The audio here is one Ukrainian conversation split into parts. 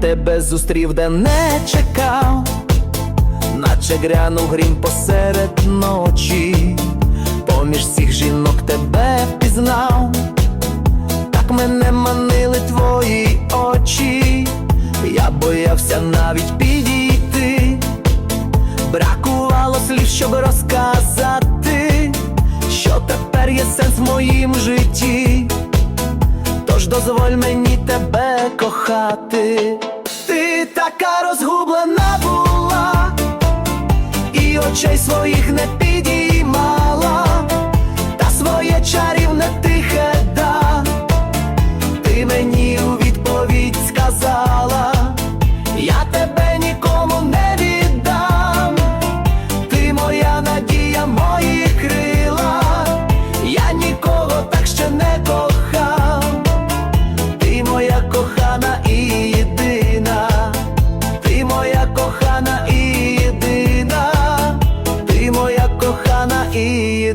Тебе зустрів, де не чекав, наче грянув грім посеред ночі, поміж всіх жінок тебе впізнав, так мене манили твої очі, я боявся навіть підійти, бракувало слів, щоб розказати, що тепер є сенс в моїм житті. Тож дозволь мені тебе кохати. Очей своїх не підіймала,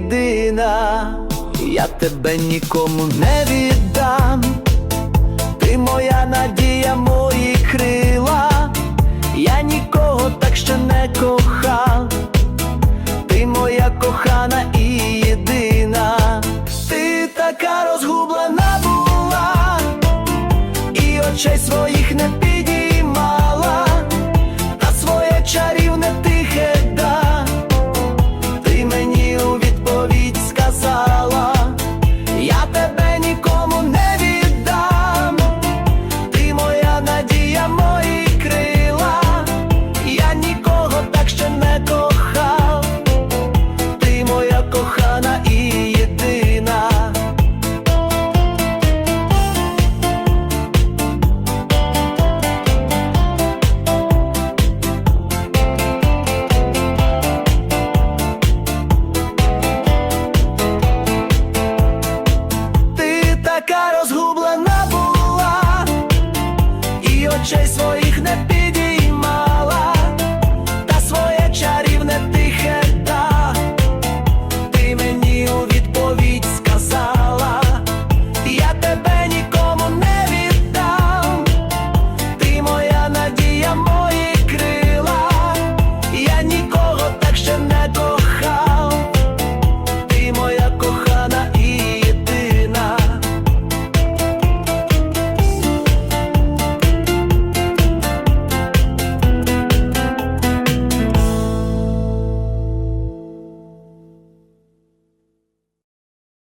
єдина, я тебе нікому не віддам, ти моя надія, мої крила, я нікого так ще не кохав, ти моя кохана і єдина, ти така розгублена була. І очей своїх Така розгублена